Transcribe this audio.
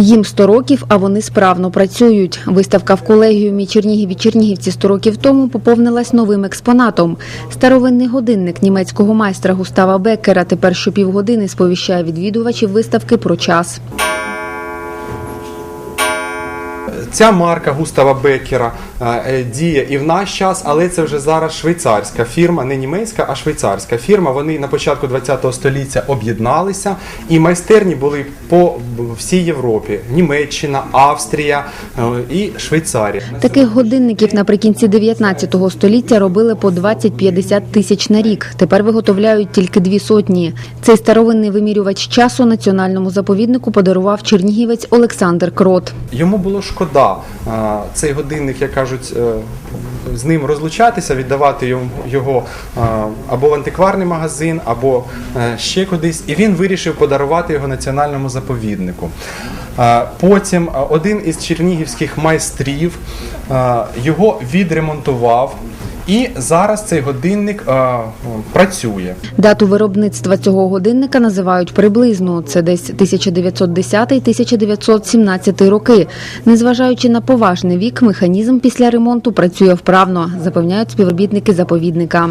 Їм 100 років, а вони справно працюють. Виставка в колегіумі Чернігів і Чернігівці 100 років тому поповнилась новим експонатом. Старовинний годинник німецького майстра Густава Беккера тепер щопівгодини сповіщає відвідувачів виставки про час. Ця марка Густава Беккера е, е, діє і в наш час, але це вже зараз швейцарська фірма, не німецька, а швейцарська фірма. Вони на початку ХХ століття об'єдналися, і майстерні були по всій Європі: Німеччина, Австрія е, і Швейцарія. Таких годинників наприкінці 19 століття робили по 20-50 тисяч на рік. Тепер виготовляють тільки дві сотні. Цей старовинний вимірювач часу національному заповіднику подарував чернігівець Олександр Крот. Йому було шкода е, цей годинник, як кажуть, е, з ним розлучатися, віддавати його або в антикварний магазин, або е, ще кудись. І він вирішив подарувати його національному заповіднику. Потім один із чернігівських майстрів його відремонтував. І зараз цей годинник е, працює. Дату виробництва цього годинника називають приблизно. Це десь 1910-1917 роки. Незважаючи на поважний вік, механізм після ремонту працює вправно, запевняють співробітники заповідника.